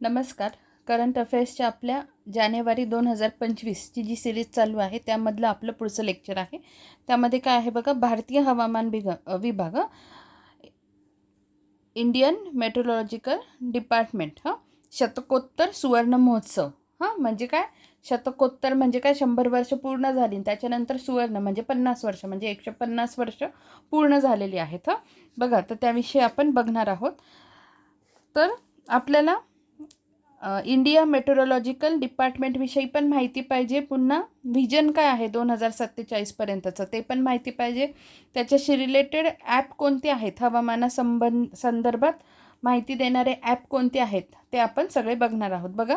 नमस्कार. करंट अफेअर्सच्या आपल्या जानेवारी दोन हजार पंचवीसची जी सिरीज चालू आहे त्यामधलं आपलं पुढचं लेक्चर आहे. त्यामध्ये काय आहे बघा भारतीय हवामान बिग विभाग इंडियन मेट्रोलॉजिकल डिपार्टमेंट हां. शतकोत्तर सुवर्ण महोत्सव हां. म्हणजे काय? शतकोत्तर म्हणजे काय? शंभर वर्ष पूर्ण झाली त्याच्यानंतर सुवर्ण म्हणजे पन्नास वर्ष म्हणजे एकशे पन्नास वर्ष पूर्ण झालेली आहेत हां. बघा तर त्याविषयी आपण बघणार आहोत. तर आपल्याला इंडिया मेट्रोलॉजिकल डिपार्टमेंटविषयी पण माहिती पाहिजे. पुन्हा व्हिजन काय आहे दोन हजार सत्तेचाळीसपर्यंतचं ते पण माहिती पाहिजे. त्याच्याशी रिलेटेड ॲप कोणते आहेत? हवामानासंबंध संदर्भात माहिती देणारे ॲप कोणते आहेत? ते आपण सगळे बघणार आहोत. बघा.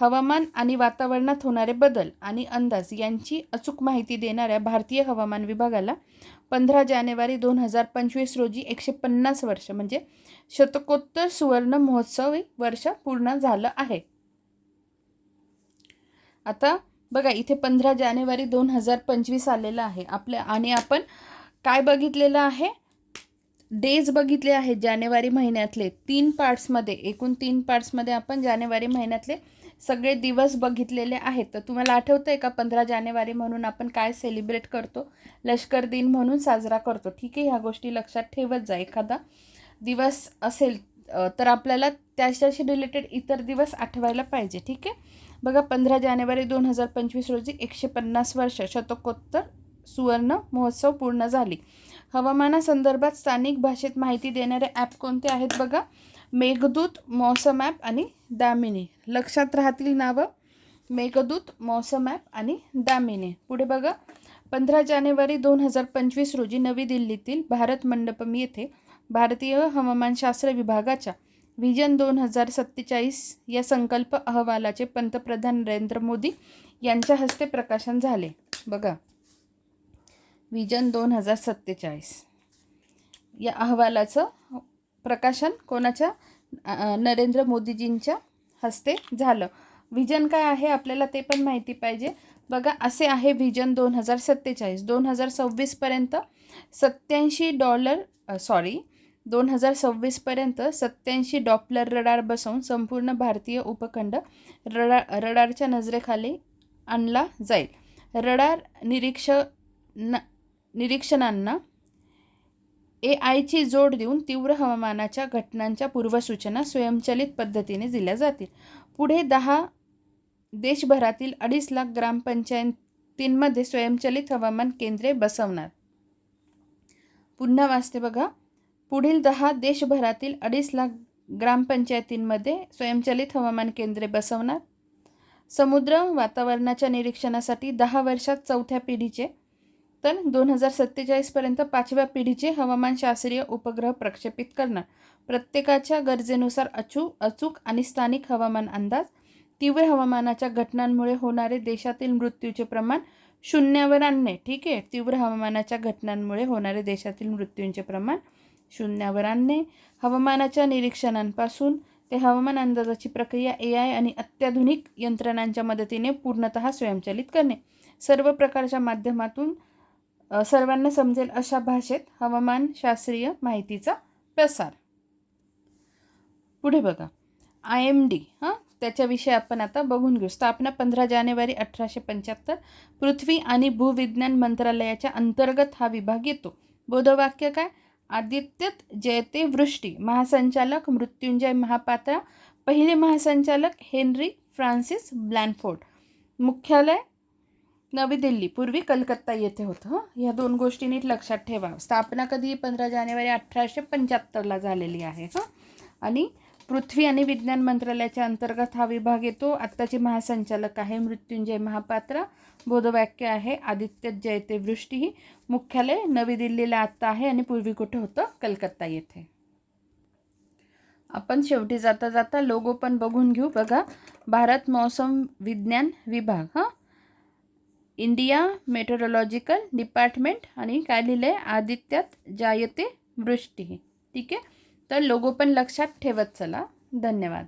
हवामान आणि वातावरणात होणारे बदल आणि अंदाज यांची अचूक माहिती देणाऱ्या भारतीय हवामान विभागाला पंधरा जानेवारी दोन हजार पंचवीस रोजी एकशे पन्नास वर्ष म्हणजे शतकोत्तर सुवर्ण महोत्सवी वर्ष पूर्ण झालं आहे. आता बघा इथे पंधरा जानेवारी दोन हजार पंचवीस आलेलं आहे. आपल्या आणि आपण काय बघितलेलं आहे? डेज बघितले आहेत जानेवारी महिन्यातले तीन पार्ट्समध्ये. एकूण तीन पार्ट्समध्ये आपण जानेवारी महिन्यातले सगळे दिवस बघितलेले आहेत. तर तुम्हाला आठवतं आहे का पंधरा जानेवारी म्हणून आपण काय सेलिब्रेट करतो? लष्कर दिन म्हणून साजरा करतो. ठीक आहे ह्या गोष्टी लक्षात ठेवत जा. एखादा दिवस असेल तर आपल्याला त्याच्याशी रिलेटेड इतर दिवस आठवायला पाहिजे. ठीक आहे? बघा पंधरा जानेवारी दोन हजार पंचवीस रोजी एकशे पन्नास वर्ष शतकोत्तर सुवर्ण महोत्सव पूर्ण झाली. हवामानासंदर्भात स्थानिक भाषेत माहिती देणारे ॲप कोणते आहेत बघा? मेघदूत मौसम ॲप आणि दामिनी. लक्षात राहतील नावं. मेघदूत मौसम ॲप आणि दामिनी. पुढे बघा. पंधरा जानेवारी दोन हजार पंचवीस रोजी नवी दिल्लीतील भारत मंडपम येथे भारतीय हवामानशास्त्र विभागाच्या व्हिजन दोन हजार सत्तेचाळीस या संकल्प अहवालाचे पंतप्रधान नरेंद्र मोदी यांच्या हस्ते प्रकाशन झाले. बघा. व्हिजन दोन हजार सत्तेचाळीस. या अहवालाचं प्रकाशन कोणाच्या? नरेंद्र मोदीजींच्या हस्ते झालं. व्हिजन काय आहे आपल्याला ते पण माहिती पाहिजे. बघा असे आहे व्हिजन दोन हजार सत्तेचाळीस. दोन हजार सव्वीसपर्यंत सत्याऐंशी डॉलर सॉरी दोन हजार सव्वीसपर्यंत सत्याऐंशी डॉपलर रडार बसवून संपूर्ण भारतीय उपखंड रडार रडारच्या नजरेखाली आणला जाईल. रडार निरीक्ष न निरीक्षणांना ए आयची जोड देऊन तीव्र हवामानाच्या घटनांच्या पूर्वसूचना स्वयंचलित पद्धतीने दिल्या जातील. पुढे दहा देशभरातील अडीच लाख ग्रामपंचायतींमध्ये स्वयंचलित हवामान केंद्रे बसवणार. पुन्हा वाचते बघा. पुढील दहा देशभरातील अडीच लाख ग्रामपंचायतींमध्ये स्वयंचलित हवामान केंद्रे बसवणार. समुद्र वातावरणाच्या निरीक्षणासाठी दहा वर्षात चौथ्या पिढीचे तर दोन हजार सत्तेचाळीसपर्यंत पाचव्या पिढीचे हवामानशास्त्रीय उपग्रह प्रक्षेपित करणार प्रत्येकाच्या गरजेनुसार अचूक अचूक आणि स्थानिक हवामान अंदाज तीव्र हवामानाच्या घटनांमुळे होणारे देशातील मृत्यूचे प्रमाण शून्यावर आणणे. ठीक आहे? तीव्र हवामानाच्या घटनांमुळे होणारे देशातील मृत्यूंचे प्रमाण शून्यावर आणणे. हवामानाच्या निरीक्षणांपासून ते हवामान अंदाजाची प्रक्रिया ए आय आणि अत्याधुनिक यंत्रणांच्या मदतीने पूर्णतः स्वयंचलित करणे. सर्व प्रकारच्या माध्यमातून सर्वांना समजेल अशा भाषेत हवामानशास्त्रीय माहितीचा प्रसार. पुढे बघा. आय एम डी हां? त्याच्याविषयी आपण आता बघून घेऊ. स्थापना पंधरा जानेवारी अठराशे पंच्याहत्तर. पृथ्वी आणि भूविज्ञान मंत्रालयाच्या अंतर्गत हा विभाग येतो. बोधवाक्य काय? आदित्यत जयते वृष्टी. महासंचालक मृत्युंजय महापात्रा. पहिले महासंचालक हेनरी फ्रान्सिस ब्लॅनफोर्ड. मुख्यालय? नवी दिल्ली पूर्वी कलकत्ता येथे होतं ह्या दोन गोष्टी नीट लक्षात ठेवा. स्थापना कधी पंधरा जानेवारी अठराशे पंच्याहत्तरला झालेली आहे हं? आणि पृथ्वी आणि विज्ञान मंत्रालयाच्या अंतर्गत हा विभाग येतो. आत्ताचे महासंचालक आहे मृत्युंजय महापात्रा. बोधवाक्य आहे आदित्य जयते वृष्टी ही मुख्यालय नवी दिल्लीला आत्ता आहे आणि पूर्वी कुठे होतं? कलकत्ता येथे. आपण शेवटी जाता जाता लोगो पण बघून घेऊ. बघा भारत मौसम विज्ञान विभाग हां? इंडिया मेट्रोलॉजिकल डिपार्टमेंट आणि काय लिहिलं आहे आदित्यात जायते वृष्टी ठीक आहे? तर लोगो पण लक्षात ठेवत चला. धन्यवाद.